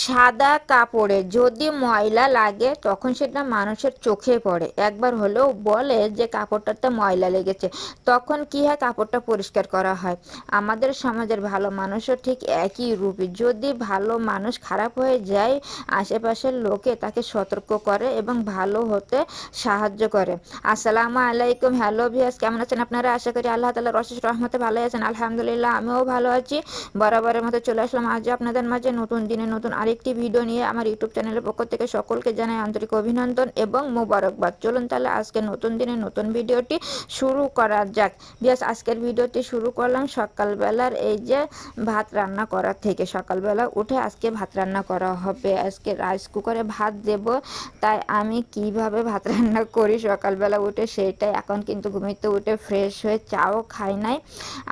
সাদা কাপড়ে যদি ময়লা লাগে, তখন সেটা মানুষের চোখে পড়ে। একবার হলেও বলে যে কাপড়টাতে ময়লা লেগেছে, তখন কি হয় কাপড়টা পরিষ্কার করা হয়। আমাদের সমাজের ভালো মানুষও ঠিক একই রূপে। যদি ভালো মানুষ খারাপ হয়ে যায়, আশেপাশের লোকে তাকে সতর্ক করে এবং ভালো হতে সাহায্য করে। আসসালামু আলাইকুম, হ্যালো ভিয়াস কেমন আছেন আপনারা? আশা করি আল্লাহ তালা রশিস রহমতে ভালো আছেন। আলহামদুলিল্লাহ, আমিও ভালো আছি। বরাবরের মতো চলে আসলাম আজ আপনাদের মাঝে নতুন দিনে নতুন আরেকটি ভিডিও নিয়ে আমার ইউটিউব চ্যানেলের পক্ষ থেকে সকলকে জানাই আন্তরিক অভিনন্দন এবং মোবারকবাদ। চলুন তাহলে আজকে নতুন দিনে নতুন ভিডিওটি শুরু করা যাক। বিয়াস, আজকের ভিডিওটি শুরু করলাম সকালবেলার এই যে ভাত রান্না করার থেকে। সকালবেলা উঠে আজকে ভাত রান্না করা হবে। আজকে রাইস কুকারে ভাত দেব, তাই আমি কীভাবে ভাত রান্না করি সকালবেলা উঠে সেইটাই এখন কিন্তু ঘুমিতে উঠে ফ্রেশ হয়ে চাও খাই নাই।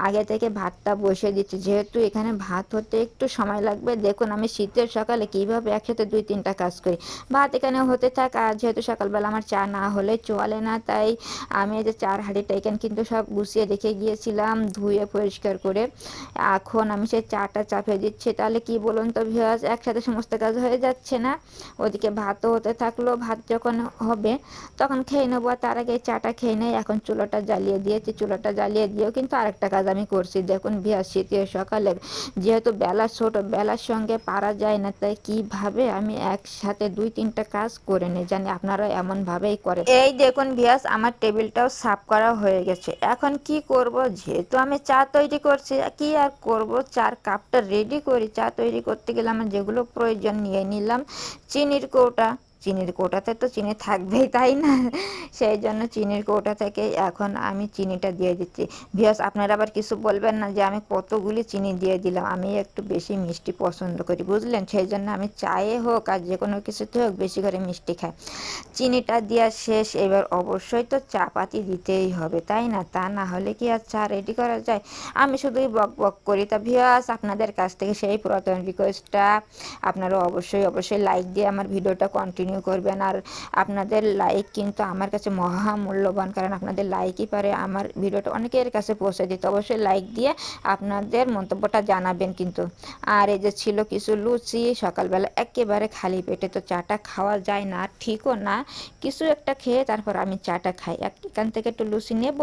আগে থেকে ভাতটা বসে দিচ্ছি। যেহেতু এখানে ভাত হতে একটু সময় লাগবে, দেখুন আমি শীতের সকালে কীভাবে একসাথে দুই তিনটা কাজ করি? ভাত এখানে হতে থাক, আর যেহেতু সকালবেলা আমার চা না হলে চলে না, তাই আমি এই যে চার হাঁড়িটা এখানে কিন্তু সব গুছিয়ে রেখে গিয়েছিলাম, ধুয়ে পরিষ্কার করে। এখন আমি সেই চাটা চাপিয়ে দিচ্ছি। তাহলে কি বলুন তো ভিওয়াজ একসাথে সমস্ত কাজ হয়ে যাচ্ছে না? ওদিকে ভাতও হতে থাকল, ভাত যখন হবে তখন খেয়ে নেব তার আগে চাটা খেয়ে নেই, এখন চুলোটা জ্বালিয়ে দিয়েছি। চুলোটা জ্বালিয়ে দিয়েও কিন্তু আরেকটা কাজ আমি করছি। দেখুন ভিয়া শীতের সকালে যেহেতু বেলা, ছোট বেলার সঙ্গে পারা যায় না তাই কীভাবে আমি একসাথে দুই তিনটা কাজ করে নিই জানি আপনারা এমন ভাবেই করে এই দেখুন ভিয়াস, আমার টেবিলটাও সাফ করা হয়ে গেছে। এখন কি করব? যেহেতু আমি চা তৈরি করছি, কি আর করব? চার কাপটা রেডি করি। চা তৈরি করতে গেলে আমার যেগুলো প্রয়োজন নিয়ে নিলাম, চিনির কৌটা চিনির কৌটাতে তো চিনি থাকবেই, তাই না? সেই জন্য চিনির কৌটা থেকে এখন আমি চিনিটা দিয়ে দিচ্ছি। ভিয়াস আপনারা আবার কিছু বলবেন না যে আমি কতগুলি চিনি দিয়ে দিলাম? আমি একটু বেশি মিষ্টি পছন্দ করি, বুঝলেন? সেই জন্য আমি চায়ে হোক আর যে কোনো কিছুতে হোক বেশি করে মিষ্টি খাই। চিনিটা দেওয়া শেষ, এবার অবশ্যই তো চা পাতি দিতেই হবে, তাই না? তা না হলে কি আর চা রেডি করা যায়? আমি শুধুই বক বক করি। তা ভিয়াস আপনাদের কাছ থেকে সেই পুরাতন রিকোয়েস্টটা আপনারা অবশ্যই অবশ্যই লাইক দিয়ে আমার ভিডিওটা কন্টিনিউ করবেন। আর আপনাদের লাইক কিন্তু আমার কাছে মহামূল্যবান কারণ আপনাদের লাইকই পারে আমার ভিডিওটা অনেকের কাছে পৌঁছে দিতে। অবশ্যই লাইক দিয়ে আপনাদের মন্তব্যটা জানাবেন কিন্তু। আর এই যে ছিল কিছু লুচি, সকালবেলা একেবারে খালি পেটে, তো চাটা খাওয়া যায় না, ঠিকও না। কিছু একটা খেয়ে তারপর আমি চাটা খাই। এখান থেকে একটু লুচি নেব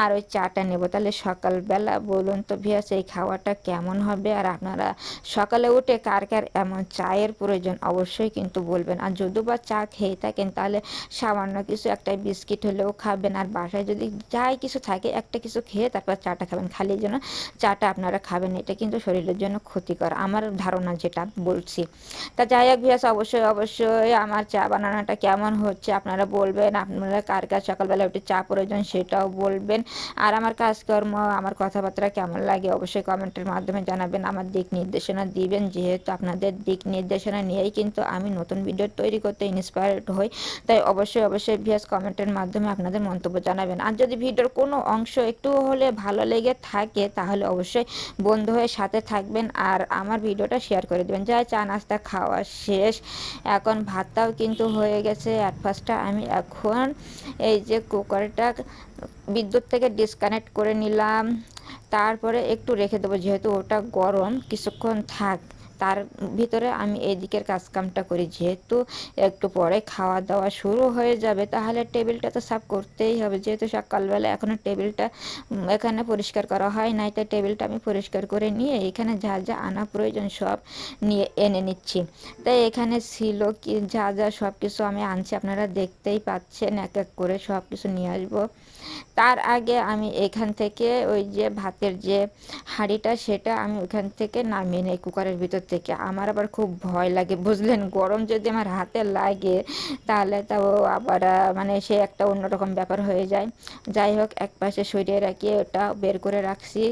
আর ওই চাটা নেব। তাহলে সকালবেলা বলুন তো ভিয়া সেই খাওয়াটা কেমন হবে? আর আপনারা সকালে উঠে কার কার এমন চায়ের প্রয়োজন? অবশ্যই কিন্তু বলবেন। আর যদি বা চা খেয়ে থাকেন, তাহলে সামান্য কিছু একটা বিস্কিট হলেও খাবেন। আর বাসায় যদি যাই কিছু থাকে, একটা কিছু খেয়ে তারপর চাটা খাবেন। খালি যেন চাটা আপনারা খাবেন, এটা কিন্তু শরীরের জন্য ক্ষতিকর। আমার ধারণা যেটা বলছি। তা যাই হোক ভিয়াস অবশ্যই অবশ্যই আমার চা বানানোটা কেমন হচ্ছে আপনারা বলবেন। আপনারা কার কার সকালবেলা উঠে চা প্রয়োজন সেটাও বলবেন। আর আমার কাজকর্ম, আমার কথাবার্তা কেমন লাগে অবশ্যই কমেন্টের মাধ্যমে জানাবেন। আমার দিক নির্দেশনা দিবেন, যেহেতু আপনাদের দিক নির্দেশনা নিয়েই কিন্তু আমি নতুন ভিডিও তৈরি করতে ইন্সপায়ার্ড হই। তাই অবশ্যই অবশ্যই ভিএস কমেন্টের মাধ্যমে আপনাদের মন্তব্য জানাবেন। আর যদি ভিডিওর কোনো অংশ একটু হলে ভালো লেগে থাকে, তাহলে অবশ্যই বন্ধু হয়ে সাথে থাকবেন আর আমার ভিডিওটা শেয়ার করে দেবেন। যা চা, নাস্তা খাওয়া শেষ। এখন ভাতটাও কিন্তু হয়ে গেছে। অ্যাট ফার্স্টটা আমি এখন এই যে কুকারটা বিদ্যুৎ থেকে ডিসকানেক্ট করে নিলাম। তারপরে একটু রেখে দেবো, যেহেতু ওটা গরম, কিছুক্ষণ থাক তার ভিতরে আমি এদিকের কাজকামটা করি। যেহেতু একটু পরে খাওয়া দাওয়া শুরু হয়ে যাবে, তাহলে টেবিলটা তো সাফ করতেই হবে। যেহেতু সকালবেলা এখনও টেবিলটা এখানে পরিষ্কার করা হয় নাই, তাই টেবিলটা আমি পরিষ্কার করে নিয়ে এখানে যা যা আনা প্রয়োজন সব নিয়ে এনে নিচ্ছি। তাই এখানে ছিল কি, যা যা সব কিছু আমি আনছি, আপনারা দেখতেই পাচ্ছেন, এক এক করে সব কিছু নিয়ে আসব। তার আগে আমি এখান থেকে ওই যে ভাতের যে হাঁড়িটা, সেটা আমি ওখান থেকে নামিয়ে নেই, কুকারের ভিতর থেকে। আমার আবার খুব ভয় লাগে, বুঝলেন? গরম যদি আমার হাতে লাগে, তাহলে তাও আবার মানে সে একটা অন্যরকম ব্যাপার হয়ে যায়। যাই হোক, এক পাশে সরিয়ে রাখিয়ে ওটা বের করে রাখছি।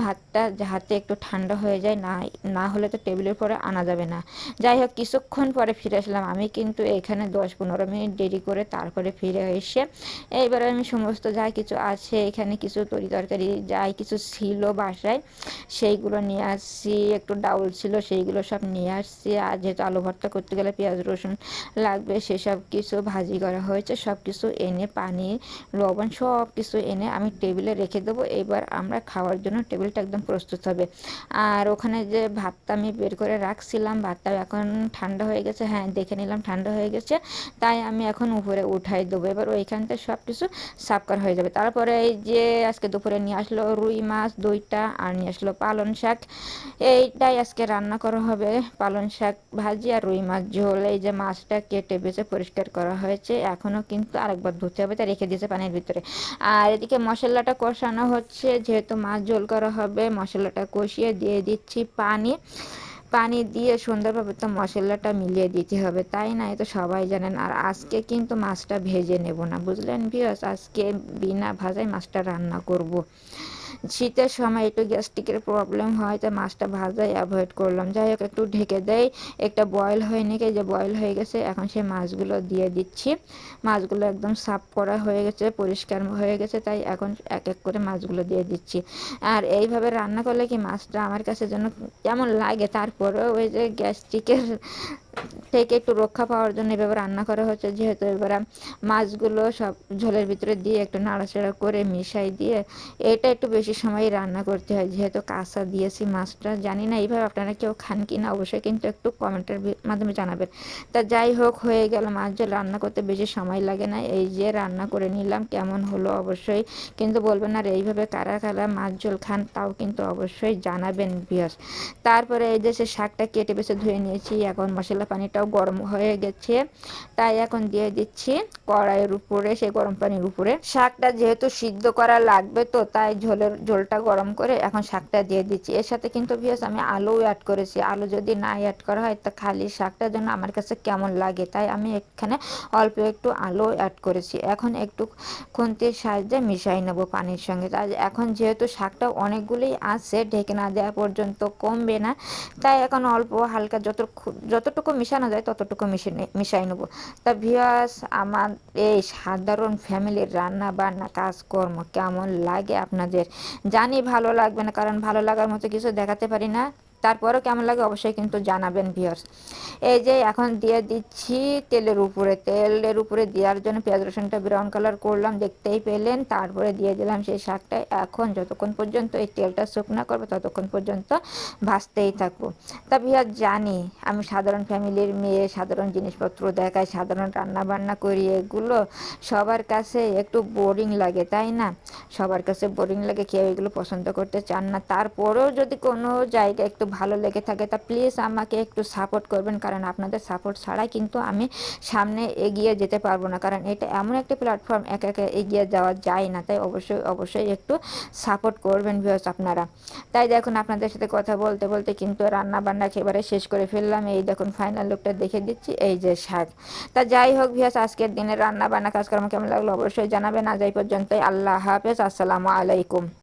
ভাতটা হাতে একটু ঠান্ডা হয়ে যায়, না না হলে তো টেবিলের পরে আনা যাবে না। যাই হোক, কিছুক্ষণ পরে ফিরে আসলাম। আমি কিন্তু এখানে দশ পনেরো মিনিট দেরি করে তারপরে ফিরে এসে, এইবারে আমি সমস্ত যা কিছু আছে, এখানে কিছু তরি তরকারি, যাই কিছু ছিল বাসায়, সেইগুলো নিয়ে আসছি। একটু ডাউল ছিল সেইগুলো সব নিয়ে আসছি। আর যেহেতু আলু ভর্তা করতে গেলে পেঁয়াজ, রসুন লাগবে, সেসব কিছু ভাজি করা হয়েছে। সব কিছু এনে, পানি, লবণ সব কিছু এনে আমি টেবিলে রেখে দেবো। এবার আমরা খাওয়ার জন্য টেবিলটা একদম প্রস্তুত হবে। আর ওখানে যে ভাতটা আমি বের করে রাখছিলাম, ভাতটা এখন ঠান্ডা হয়ে গেছে। হ্যাঁ দেখে নিলাম ঠান্ডা হয়ে গেছে। তাই আমি এখন উপরে উঠাই দেবো। এবার ওইখানটা সব কিছু সাফ করা হয়ে যাবে। তারপরে এই যে আজকে দুপুরে নিয়ে আসলো রুই মাছ, দইটা, আর নিয়ে আসলো পালন শাক। এইটাই আজকে রান্না করা হবে পালন শাক, ভাজি আর রুই মাছ ঝোল। এই যে মাছটা কেটে বেছে পরিষ্কার করা হয়েছে এখনও কিন্তু আরেকবার ধুতে হবে তা রেখে দিয়েছে পানির ভিতরে। আর এদিকে মশলাটা কষানো হচ্ছে, যেহেতু মাছ ঝোল করা হবে, মশলাটা কষিয়ে দিয়ে দিচ্ছি পানি। পানি দিয়ে সুন্দরভাবে তো মশলাটা মিলিয়ে দিতে হবে, তাই না? এ তো সবাই জানেন। আর আজকে কিন্তু মাছটা ভেজে নেব না, বুঝলেন বিয়স আজকে বিনা ভাজায় মাছটা রান্না করব। শীতের সময় একটু গ্যাস্ট্রিকের প্রবলেম হয় তো মাছটা ভাজাই অ্যাভয়েড করলাম। যাই হোক, একটু ঢেকে দেয় একটা বয়েল হয়ে নিকে যে বয়েল হয়ে গেছে, এখন সেই মাছগুলো দিয়ে দিচ্ছি। মাছগুলো একদম সাফ করা হয়ে গেছে, পরিষ্কার হয়ে গেছে, তাই এখন এক এক করে মাছগুলো দিয়ে দিচ্ছি। আর এইভাবে রান্না করলে কি মাছটা আমার কাছে যেন কেমন লাগে? তারপরেও ওই যে গ্যাস্ট্রিকের থেকে একটু রক্ষা পাওয়ার জন্য এভাবে রান্না করা হচ্ছে। যেহেতু এবারে মাছগুলো সব ঝোলের ভিতরে দিয়ে একটু নাড়াচাড়া করে মিশাই দিয়ে এটা একটু বেশি সময় রান্না করতে হয়। যেহেতু কাঁচা দিয়েছি মাছটা, জানি না এইভাবে আপনারা কেউ খান কি না, অবশ্যই কিন্তু একটু কমেন্টের মাধ্যমে জানাবেন। তা যাই হোক, হয়ে গেল মাছ ঝোল। রান্না করতে বেশি সময় লাগে না। এই যে রান্না করে নিলাম, কেমন হলো অবশ্যই কিন্তু বলবেন আর এইভাবে কারা কারা মাছ ঝোল খান তাও কিন্তু অবশ্যই জানাবেন বিয়স তারপরে এই যে সে শাকটা কেটে বেছে ধুয়ে নিয়েছি, এখন মশলা পানিটাও গরম হয়ে গেছে। তাই এখন দিয়ে দিচ্ছি কড়াইয়ের উপরে, সেই গরম পানির উপরে। শাকটা যেহেতু সিদ্ধ করা লাগবে তো, তাই ঝোলের, ঝোলটা গরম করে এখন শাকটা দিয়ে দিচ্ছি। এর সাথে কিন্তু বিয়াস আমি আলুও অ্যাড করেছি। আলু যদি না অ্যাড করা হয়, তা খালি শাকটা যেন আমার কাছে কেমন লাগে। তাই আমি এখানে অল্প একটু আলু অ্যাড করেছি। এখন একটু খুন্তির সাহায্যে মিশাই নেব পানির সঙ্গে। তাই এখন যেহেতু শাকটা অনেকগুলোই আছে, ঢেকে না দেওয়া পর্যন্ত কমবে না। তাই এখন অল্প হালকা যত যতটুকু মিশানো যায়, ততটুকু মিশে মিশাই নেব। তা ভিয়াস আমার এই সাধারণ ফ্যামিলির রান্না বান্না, কাজকর্ম কেমন লাগে আপনাদের? জানি ভালো লাগবে না, কারণ ভালো লাগার মতো কিছু দেখাতে পারি না। তারপরও কেমন লাগে অবশ্যই কিন্তু জানাবেন ভিওর্স এই যে এখন দিয়ে দিচ্ছি তেলের উপরে। তেলের উপরে দেওয়ার জন্য পেঁয়াজ রসুনটা ব্রাউন কালার করলাম, দেখতেই পেলেন। তারপরে দিয়ে দিলাম সেই শাকটা। এখন যতক্ষণ পর্যন্ত এই তেলটা শুকনো করব, ততক্ষণ পর্যন্ত ভাজতেই থাকব। তা ভিওর জানি, আমি সাধারণ ফ্যামিলির মেয়ে, সাধারণ জিনিসপত্র দেখাই, সাধারণ রান্না বান্না করি, এগুলো সবার কাছে একটু বোরিং লাগে, তাই না? সবার কাছে বোরিং লাগে, কেউ এগুলো পছন্দ করতে চান না। তারপরেও যদি কোনো জায়গায় একটু ভালো লেগে থাকে, তা প্লিজ আমাকে একটু সাপোর্ট করবেন। কারণ আপনাদের সাপোর্ট ছাড়াই কিন্তু আমি সামনে এগিয়ে যেতে পারব না। কারণ এটা এমন একটি প্ল্যাটফর্ম একা একা এগিয়ে যাওয়া যায় না। তাই অবশ্যই অবশ্যই একটু সাপোর্ট করবেন ভিউস আপনারা। তাই দেখুন, আপনাদের সাথে কথা বলতে বলতে কিন্তু রান্না বান্না একেবারে শেষ করে ফেললাম। এই দেখুন ফাইনাল লুকটা দেখে দিচ্ছি। এই যে শাক। তা যাই হোক ভিউস আজকের দিনে রান্না বান্না কাজকর্ম কেমন লাগল অবশ্যই জানাবেন। আজ এই পর্যন্তই। আল্লাহ হাফেজ। আসসালামু আলাইকুম।